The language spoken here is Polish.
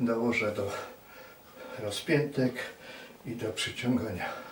dołożę do rozpiętek i do przyciągania.